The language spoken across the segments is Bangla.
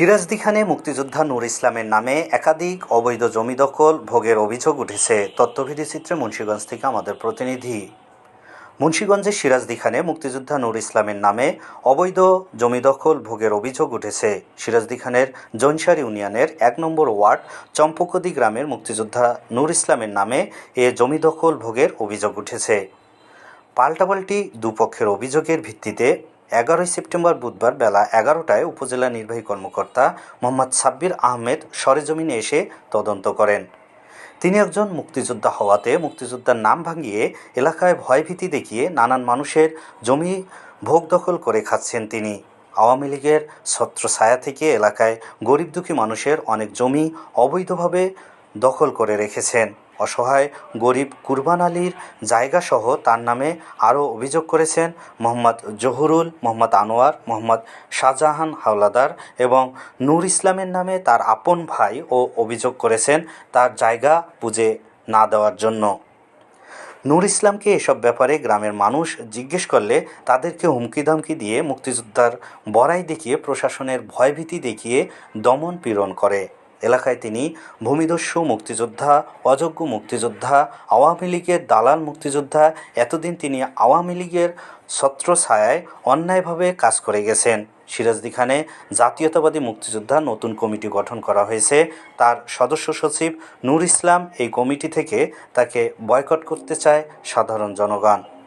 সিরাজদি খানে মুক্তিযোদ্ধা নূর ইসলামের নামে একাধিক অবৈধ জমি দখল ভোগের অভিযোগ উঠেছে। তথ্যভিত্তি চিত্রে মুন্সীগঞ্জ থেকে আমাদের প্রতিনিধি। মুন্সীগঞ্জের সিরাজদি খানে মুক্তিযোদ্ধা নূর ইসলামের নামে অবৈধ জমি দখল ভোগের অভিযোগ উঠেছে। সিরাজদি খানের জৈনসার ইউনিয়নের এক নম্বর ওয়ার্ড চম্পকদি গ্রামের মুক্তিযোদ্ধা নূর ইসলামের নামে এ জমি দখল ভোগের অভিযোগ উঠেছে। পাল্টাপাল্টি দুপক্ষের অভিযোগের ভিত্তিতে এগারোই সেপ্টেম্বর বুধবার বেলা এগারোটায় উপজেলা নির্বাহী কর্মকর্তা মোহাম্মদ সাব্বির আহমেদ সরেজমিনে এসে তদন্ত করেন। তিনি একজন মুক্তিযোদ্ধা হওয়াতে মুক্তিযোদ্ধার নাম ভাঙিয়ে এলাকায় ভয়ভীতি দেখিয়ে নানান মানুষের জমি ভোগ দখল করে খাচ্ছেন তিনি। আওয়ামী লীগের ছত্রছায়া থেকে এলাকায় গরিব দুঃখী মানুষের অনেক জমি অবৈধভাবে দখল করে রেখেছেন। অসহায় গরিব কুরবান আলীর জায়গাসহ তার নামে আরও অভিযোগ করেছেন মোহাম্মদ জহুরুল, মোহাম্মদ আনোয়ার, মোহাম্মদ শাহজাহান হাওলাদার এবং নূর ইসলামের নামে তার আপন ভাই ও অভিযোগ করেছেন তার জায়গা বুঝে না দেওয়ার জন্য। নূর ইসলামকে এসব ব্যাপারে গ্রামের মানুষ জিজ্ঞেস করলে তাদেরকে হুমকি ধমকি দিয়ে মুক্তিযোদ্ধার বড়াই দেখিয়ে প্রশাসনের ভয়ভীতি দেখিয়ে দমন পীড়ন করে। এলাকায় তিনি ভূমিদস্যু মুক্তিযোদ্ধা, অযোগ্য মুক্তিযোদ্ধা, আওয়ামী লীগের দালাল মুক্তিযোদ্ধা, এতদিন তিনি আওয়ামী লীগের ছত্র ছত্রছায়ায় অন্যায়ভাবে কাজ করে গেছেন। সিরাজদি খানে জাতীয়তাবাদী মুক্তিযোদ্ধা নতুন কমিটি গঠন করা হয়েছে। তার সদস্য সচিব নূর ইসলাম এই কমিটি থেকে তাকে বয়কট করতে চায় সাধারণ জনগণ।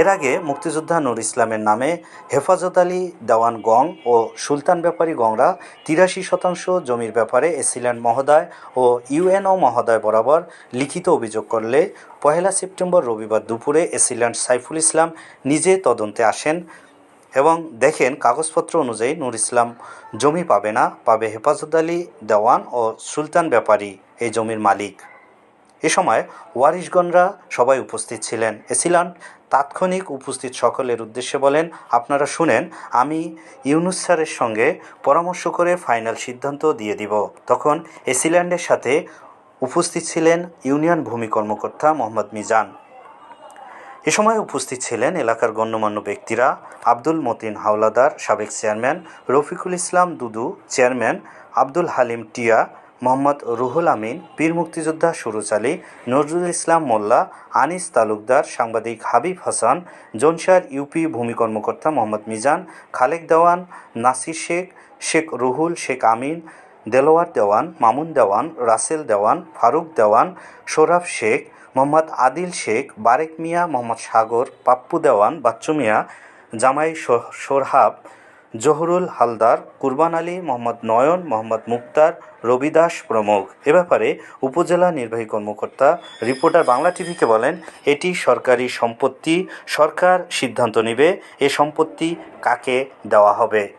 এর আগে মুক্তিযোদ্ধা নুর ইসলামের নামে হেফাজত আলী, দেওয়ান গং ও সুলতান ব্যাপারী গংরা তিরাশি শতাংশ জমির ব্যাপারে এসিল্যান্ড মহোদয় ও ইউএনও মহোদয় বরাবর লিখিত অভিযোগ করলে পহেলা সেপ্টেম্বর রবিবার দুপুরে এসিল্যান্ড সাইফুল ইসলাম, নিজে তদন্তে আসেন এবং দেখেন কাগজপত্র অনুযায়ী নুর ইসলাম জমি পাবে না, পাবে হেফাজত আলী, দেওয়ান ও সুলতান ব্যাপারী এই জমির মালিক। এ সময় ওয়ারিশগণরা সবাই উপস্থিত ছিলেন। এসিল্যান্ড তাৎক্ষণিক উপস্থিত সকলের উদ্দেশ্যে বলেন, আপনারা শুনেন, আমি ইউনুস স্যারের সঙ্গে পরামর্শ করে ফাইনাল সিদ্ধান্ত দিয়ে দিব। তখন এসিল্যান্ডের সাথে উপস্থিত ছিলেন ইউনিয়ন ভূমি কর্মকর্তা মোহাম্মদ মিজান। এ সময় উপস্থিত ছিলেন এলাকার গণ্যমান্য ব্যক্তিরা, আব্দুল মতিন হাওলাদার, সাবেক চেয়ারম্যান, রফিকুল ইসলাম দুদু, চেয়ারম্যান আব্দুল হালিম টিয়া মোহাম্মদ রুহুল আমিন বীর মুক্তিযোদ্ধা সুরুজ আলী নজরুল ইসলাম মোল্লা, আনিস তালুকদার, সাংবাদিক হাবিব হাসান জনসার ইউপি ভূমি কর্মকর্তা মোহাম্মদ মিজান, খালেক দেওয়ান, নাসির শেখ শেখ রুহুল, শেখ আমিন, দেলোয়ার দেওয়ান, মামুন দেওয়ান, রাসেল দেওয়ান, ফারুক দেওয়ান সোরাফ শেখ, মোহাম্মদ আদিল শেখ, বারেক মিয়া, মোহাম্মদ সাগর, পাপ্পু দেওয়ান, বাচ্চু মিয়া, জামাই সোরহাব জহুরুল হালদার, কুরবান আলী, মোহাম্মদ নয়ন, মোহাম্মদ মুক্তার, রবি দাস প্রমুখ। এ ব্যাপারে উপজেলা নির্বাহী কর্মকর্তা, রিপোর্টার বাংলা টিভিকে বলেন, এটি সরকারি সম্পত্তি, সরকার সিদ্ধান্ত নেবে, এ সম্পত্তি কাকে দেওয়া হবে?